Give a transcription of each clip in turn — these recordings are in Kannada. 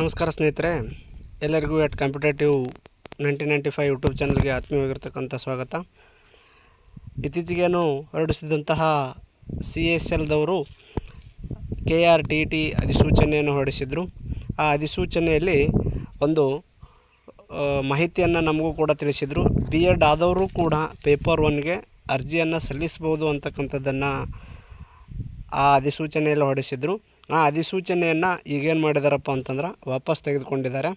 ನಮಸ್ಕಾರ ಸ್ನೇಹಿತರೆ, ಎಲ್ಲರಿಗೂ at competitive nineteen ninety five YouTube ಚಾನಲ್ಗೆ ಆತ್ಮೀಯವಾಗಿರ್ತಕ್ಕಂಥ ಸ್ವಾಗತ. ಇತ್ತೀಚೆಗೇನು ಹೊರಡಿಸಿದಂತಹ ಸಿ ಎಸ್ ಎಲ್ದವರು ಕೆ ಆರ್ ಟಿ ಟಿ ಅಧಿಸೂಚನೆಯನ್ನು ಹೊರಡಿಸಿದರು. ಆ ಅಧಿಸೂಚನೆಯಲ್ಲಿ ಒಂದು ಮಾಹಿತಿಯನ್ನು ನಮಗೂ ಕೂಡ ತಿಳಿಸಿದರು. ಬಿ ಎಡ್ ಆದವರು ಕೂಡ ಪೇಪರ್ ಒನ್ಗೆ ಅರ್ಜಿಯನ್ನು ಸಲ್ಲಿಸ್ಬೋದು ಅಂತಕ್ಕಂಥದ್ದನ್ನು ಆ ಅಧಿಸೂಚನೆಯಲ್ಲಿ ಹೊರಡಿಸಿದ್ರು. ಆ ಅಧಿಸೂಚನೆಯನ್ನು ಈಗೇನು ಮಾಡಿದಾರಪ್ಪ ಅಂತಂದ್ರೆ ವಾಪಸ್ ತೆಗೆದುಕೊಂಡಿದ್ದಾರೆ.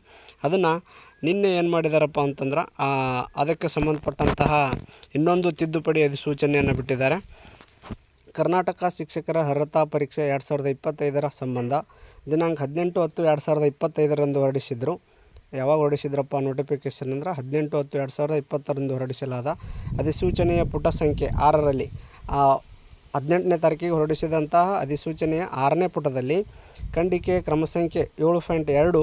ಅದನ್ನು ನಿನ್ನೆ ಏನು ಮಾಡಿದಾರಪ್ಪ ಅಂತಂದ್ರೆ ಅದಕ್ಕೆ ಸಂಬಂಧಪಟ್ಟಂತಹ ಇನ್ನೊಂದು ತಿದ್ದುಪಡಿ ಅಧಿಸೂಚನೆಯನ್ನು ಬಿಟ್ಟಿದ್ದಾರೆ. ಕರ್ನಾಟಕ ಶಿಕ್ಷಕರ ಅರ್ಹತಾ ಪರೀಕ್ಷೆ ಎರಡು ಸಾವಿರದ ಇಪ್ಪತ್ತೈದರ ಸಂಬಂಧ ದಿನಾಂಕ ಹದಿನೆಂಟು ಹತ್ತು ಎರಡು ಸಾವಿರದ ಇಪ್ಪತ್ತೈದರಂದು ಹೊರಡಿಸಿದರು. ಯಾವಾಗ ಹೊರಡಿಸಿದ್ರಪ್ಪ ನೋಟಿಫಿಕೇಷನ್ ಅಂದರೆ ಹದಿನೆಂಟು ಹತ್ತು ಎರಡು ಸಾವಿರದ ಇಪ್ಪತ್ತರಂದು ಹೊರಡಿಸಲಾದ ಅಧಿಸೂಚನೆಯ ಪುಟ ಸಂಖ್ಯೆ ಆರರಲ್ಲಿ ಹದಿನೆಂಟನೇ ತಾರೀಕಿಗೆ ಹೊರಡಿಸಿದಂತಹ ಅಧಿಸೂಚನೆಯ ಆರನೇ ಪುಟದಲ್ಲಿ ಖಂಡಿಕೆ ಕ್ರಮ ಸಂಖ್ಯೆ ಏಳು ಪಾಯಿಂಟ್ ಎರಡು,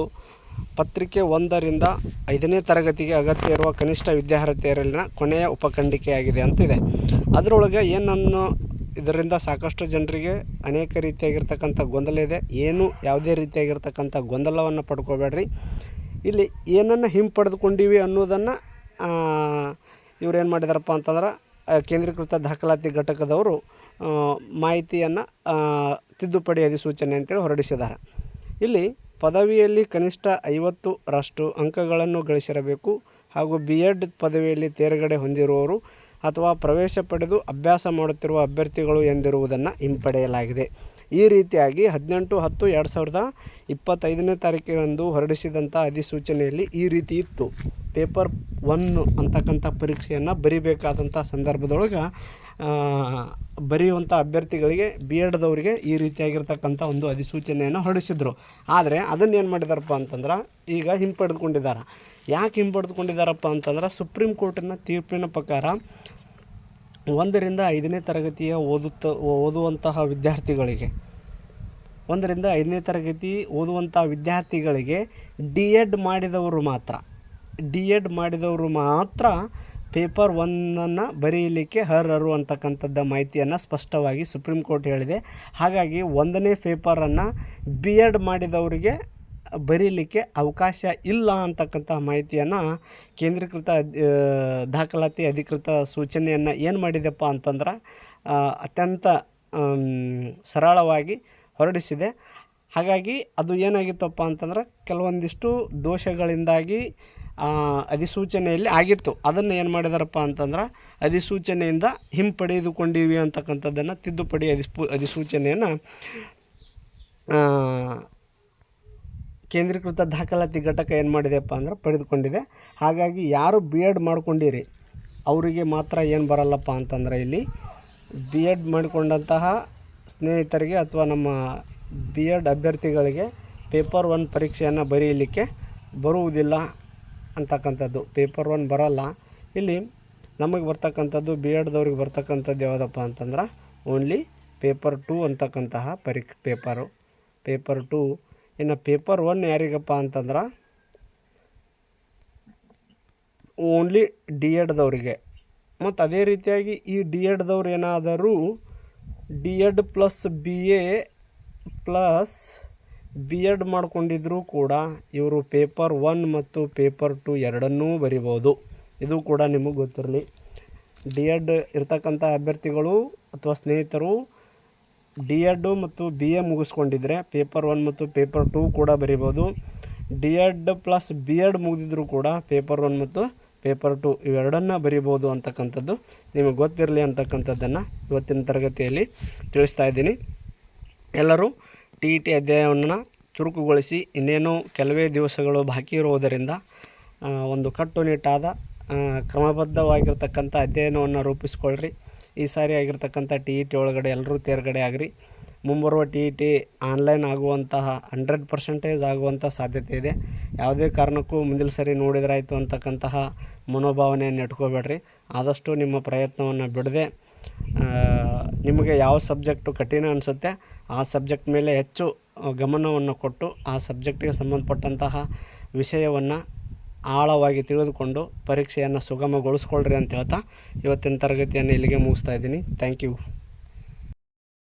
ಪತ್ರಿಕೆ ಒಂದರಿಂದ ಐದನೇ ತರಗತಿಗೆ ಅಗತ್ಯ ಇರುವ ಕನಿಷ್ಠ ವಿದ್ಯಾರ್ಹತೆಯರಲ್ಲಿನ ಕೊನೆಯ ಉಪಖಂಡಿಕೆಯಾಗಿದೆ ಅಂತಿದೆ. ಅದರೊಳಗೆ ಏನನ್ನು ಇದರಿಂದ ಸಾಕಷ್ಟು ಜನರಿಗೆ ಅನೇಕ ರೀತಿಯಾಗಿರ್ತಕ್ಕಂಥ ಗೊಂದಲ ಇದೆ, ಏನು ಯಾವುದೇ ರೀತಿಯಾಗಿರ್ತಕ್ಕಂಥ ಗೊಂದಲವನ್ನು ಪಡ್ಕೋಬೇಡ್ರಿ. ಇಲ್ಲಿ ಏನನ್ನು ಹಿಂಪಡೆದುಕೊಂಡಿವಿ ಅನ್ನೋದನ್ನು ಇವ್ರು ಏನು ಮಾಡಿದಾರಪ್ಪ ಅಂತಂದ್ರೆ ಕೇಂದ್ರೀಕೃತ ದಾಖಲಾತಿ ಘಟಕದವರು ಮಾಹಿತಿಯನ್ನು ತಿದ್ದುಪಡಿ ಅಧಿಸೂಚನೆ ಅಂತೇಳಿ ಹೊರಡಿಸಿದ್ದಾರೆ. ಇಲ್ಲಿ ಪದವಿಯಲ್ಲಿ ಕನಿಷ್ಠ ಐವತ್ತು ರಷ್ಟು ಅಂಕಗಳನ್ನು ಗಳಿಸಿರಬೇಕು ಹಾಗೂ ಬಿ ಎಡ್ ಪದವಿಯಲ್ಲಿ ತೇರ್ಗಡೆ ಹೊಂದಿರುವವರು ಅಥವಾ ಪ್ರವೇಶ ಪಡೆದು ಅಭ್ಯಾಸ ಮಾಡುತ್ತಿರುವ ಅಭ್ಯರ್ಥಿಗಳು ಎಂದಿರುವುದನ್ನು ಹಿಂಪಡೆಯಲಾಗಿದೆ. ಈ ರೀತಿಯಾಗಿ ಹದಿನೆಂಟು ಹತ್ತು ಎರಡು ಸಾವಿರದ ಇಪ್ಪತ್ತೈದನೇ ತಾರೀಕಿನಂದು ಹೊರಡಿಸಿದಂಥ ಅಧಿಸೂಚನೆಯಲ್ಲಿ ಈ ರೀತಿ ಇತ್ತು. ಪೇಪರ್ ಒನ್ನು ಅಂತಕ್ಕಂಥ ಪರೀಕ್ಷೆಯನ್ನು ಬರಿಬೇಕಾದಂಥ ಸಂದರ್ಭದೊಳಗೆ ಬರೆಯುವಂಥ ಅಭ್ಯರ್ಥಿಗಳಿಗೆ, ಬಿ ಎಡ್ದವರಿಗೆ ಈ ರೀತಿಯಾಗಿರ್ತಕ್ಕಂಥ ಒಂದು ಅಧಿಸೂಚನೆಯನ್ನು ಹೊರಡಿಸಿದರು. ಆದರೆ ಅದನ್ನು ಏನು ಮಾಡಿದಾರಪ್ಪ ಅಂತಂದ್ರೆ, ಈಗ ಹಿಂಪಡೆದುಕೊಂಡಿದ್ದಾರೆ ಯಾಕೆ ಹಿಂಪಡೆದುಕೊಂಡಿದ್ದಾರಪ್ಪ ಅಂತಂದ್ರೆ, ಸುಪ್ರೀಂ ಕೋರ್ಟಿನ ತೀರ್ಪಿನ ಪ್ರಕಾರ ಒಂದರಿಂದ ಐದನೇ ತರಗತಿಯ ಓದುತ್ತ, ಓದುವಂತಹ ವಿದ್ಯಾರ್ಥಿಗಳಿಗೆ. ಒಂದರಿಂದ ಐದನೇ ತರಗತಿ ಓದುವಂಥ ವಿದ್ಯಾರ್ಥಿಗಳಿಗೆ ಡಿ ಎಡ್ ಮಾಡಿದವರು ಮಾತ್ರ. ಡಿ ಎಡ್ ಮಾಡಿದವರು ಮಾತ್ರ ಪೇಪರ್ ಒನ್ನನ್ನು ಬರೆಯಲಿಕ್ಕೆ ಅರ್ಹರು ಅಂತಕ್ಕಂಥದ್ದು ಮಾಹಿತಿಯನ್ನು ಸ್ಪಷ್ಟವಾಗಿ ಸುಪ್ರೀಂ ಕೋರ್ಟ್ ಹೇಳಿದೆ. ಹಾಗಾಗಿ ಒಂದನೇ ಪೇಪರನ್ನು ಬಿ ಎಡ್ ಮಾಡಿದವರಿಗೆ ಬರೀಲಿಕ್ಕೆ ಅವಕಾಶ ಇಲ್ಲ ಅಂತಕ್ಕಂಥ ಮಾಹಿತಿಯನ್ನು ಕೇಂದ್ರೀಕೃತ ದಾಖಲಾತಿ ಅಧಿಕೃತ ಸೂಚನೆಯನ್ನು ಏನು ಮಾಡಿದೆಪ್ಪ ಅಂತಂದ್ರೆ ಅತ್ಯಂತ ಸರಳವಾಗಿ ಹೊರಡಿಸಿದೆ. ಹಾಗಾಗಿ ಅದು ಏನಾಗಿತ್ತಪ್ಪ ಅಂತಂದ್ರೆ ಕೆಲವೊಂದಿಷ್ಟು ದೋಷಗಳಿಂದಾಗಿ ಅಧಿಸೂಚನೆಯಲ್ಲಿ ಆಗಿತ್ತು. ಅದನ್ನು ಏನು ಮಾಡಿದಾರಪ್ಪ ಅಂತಂದ್ರೆ ಅಧಿಸೂಚನೆಯಿಂದ ಹಿಂಪಡೆದುಕೊಂಡಿವಿ ಅಂತಕ್ಕಂಥದ್ದನ್ನು ತಿದ್ದುಪಡಿ ಅಧಿಸ್ಪು ಅಧಿಸೂಚನೆಯನ್ನು ಕೇಂದ್ರೀಕೃತ ದಾಖಲಾತಿ ಘಟಕ ಏನು ಮಾಡಿದೆಪ್ಪ ಅಂದ್ರೆ ಪಡೆದುಕೊಂಡಿದೆ. ಹಾಗಾಗಿ ಯಾರು ಬಿ ಎಡ್ ಮಾಡ್ಕೊಂಡಿರಿ, ಅವರಿಗೆ ಮಾತ್ರ ಏನು ಬರಲ್ಲಪ್ಪ ಅಂತಂದರೆ ಇಲ್ಲಿ ಬಿ ಎಡ್ ಮಾಡಿಕೊಂಡಂತಹ ಸ್ನೇಹಿತರಿಗೆ ಅಥವಾ ನಮ್ಮ ಬಿ ಎಡ್ ಅಭ್ಯರ್ಥಿಗಳಿಗೆ ಪೇಪರ್ ಒನ್ ಪರೀಕ್ಷೆಯನ್ನು ಬರೀಲಿಕ್ಕೆ ಬರುವುದಿಲ್ಲ ಅಂತಕ್ಕಂಥದ್ದು. ಪೇಪರ್ ಒನ್ ಬರಲ್ಲ. ಇಲ್ಲಿ ನಮಗೆ ಬರ್ತಕ್ಕಂಥದ್ದು ಬಿ ಎಡ್ದವ್ರಿಗೆ ಬರ್ತಕ್ಕಂಥದ್ದು ಯಾವುದಪ್ಪ ಅಂತಂದ್ರೆ ಓನ್ಲಿ ಪೇಪರ್ ಟೂ ಅಂತಕ್ಕಂತಹ ಪರಿ ಪೇಪರು. ಪೇಪರ್ ಟೂ ಇನ್ನು ಪೇಪರ್ ಒನ್ ಯಾರಿಗಪ್ಪ ಅಂತಂದ್ರೆ ಓನ್ಲಿ ಡಿ ಎಡ್ದವರಿಗೆ ಮತ್ತು ಅದೇ ರೀತಿಯಾಗಿ ಈ ಡಿ ಎಡ್ದವ್ರು ಏನಾದರೂ D Ed plus B A plus B Ed ಮಾಡ್ಕೊಂಡಿದ್ರೂ ಕೂಡ ಇವರು ಪೇಪರ್ ಒನ್ ಮತ್ತು ಪೇಪರ್ ಟು ಎರಡನ್ನೂ ಬರಿಬೋದು. ಇದು ಕೂಡ ನಿಮಗೆ ಗೊತ್ತಿರಲಿ. ಡಿ ಎಡ್ ಇರ್ತಕ್ಕಂಥ ಅಭ್ಯರ್ಥಿಗಳು ಅಥವಾ ಸ್ನೇಹಿತರು ಡಿ ಎಡ್ಡು ಮತ್ತು ಬಿ ಎ ಮುಗಿಸ್ಕೊಂಡಿದ್ರೆ ಪೇಪರ್ ಒನ್ ಮತ್ತು ಪೇಪರ್ ಟೂ ಕೂಡ ಬರಿಬೋದು. D Ed plus B Ed ಮುಗಿದಿದ್ರೂ ಕೂಡ ಪೇಪರ್ ಒನ್ ಮತ್ತು ಪೇಪರ್ ಟು ಇವೆರಡನ್ನ ಬರಿಬೋದು ಅಂತಕ್ಕಂಥದ್ದು. ನಿಮಗೆ ಗೊತ್ತಿರಲಿ ಅಂತಕ್ಕಂಥದ್ದನ್ನು ಇವತ್ತಿನ ತರಗತಿಯಲ್ಲಿ ತಿಳಿಸ್ತಾ ಇದ್ದೀನಿ. ಎಲ್ಲರೂ ಟಿ ಇ ಟಿ ಅಧ್ಯಾಯವನ್ನು ಚುರುಕುಗೊಳಿಸಿ, ಇನ್ನೇನು ಕೆಲವೇ ದಿವಸಗಳು ಬಾಕಿ ಇರುವುದರಿಂದ ಒಂದು ಕಟ್ಟುನಿಟ್ಟಾದ ಕ್ರಮಬದ್ಧವಾಗಿರ್ತಕ್ಕಂಥ ಅಧ್ಯಯನವನ್ನು ರೂಪಿಸ್ಕೊಳ್ರಿ. ಈ ಸಾರಿ ಆಗಿರ್ತಕ್ಕಂಥ ಟಿ ಇ ಟಿ ಒಳಗಡೆ ಎಲ್ಲರೂ ತೇರ್ಗಡೆ ಆಗ್ರಿ. ಮುಂಬರುವ ಟಿ ಇ ಟಿ ಆನ್ಲೈನ್ ಆಗುವಂತಹ ಹಂಡ್ರೆಡ್ ಪರ್ಸೆಂಟೇಜ್ ಆಗುವಂಥ ಸಾಧ್ಯತೆ ಇದೆ. ಯಾವುದೇ ಕಾರಣಕ್ಕೂ ಮುಂದಿನ ಸರಿ ನೋಡಿದ್ರಾಯಿತು ಅಂತಕ್ಕಂತಹ ಮನೋಭಾವನೆಯನ್ನು ಇಟ್ಕೋಬೇಡ್ರಿ ಆದಷ್ಟು ನಿಮ್ಮ ಪ್ರಯತ್ನವನ್ನು ಬಿಡದೆ ನಿಮಗೆ ಯಾವ ಸಬ್ಜೆಕ್ಟು ಕಠಿಣ ಅನಿಸುತ್ತೆ, ಆ ಸಬ್ಜೆಕ್ಟ್ ಮೇಲೆ ಹೆಚ್ಚು ಗಮನವನ್ನು ಕೊಟ್ಟು ಆ ಸಬ್ಜೆಕ್ಟಿಗೆ ಸಂಬಂಧಪಟ್ಟಂತಹ ವಿಷಯವನ್ನು ಆಳವಾಗಿ ತಿಳಿದುಕೊಂಡು ಪರೀಕ್ಷೆಯನ್ನು ಸುಗಮಗೊಳಿಸ್ಕೊಳ್ರಿ ಅಂತ ಹೇಳ್ತಾ ಇವತ್ತಿನ ತರಗತಿಯನ್ನು ಇಲ್ಲಿಗೆ ಮುಗಿಸ್ತಾ ಇದ್ದೀನಿ. Thank you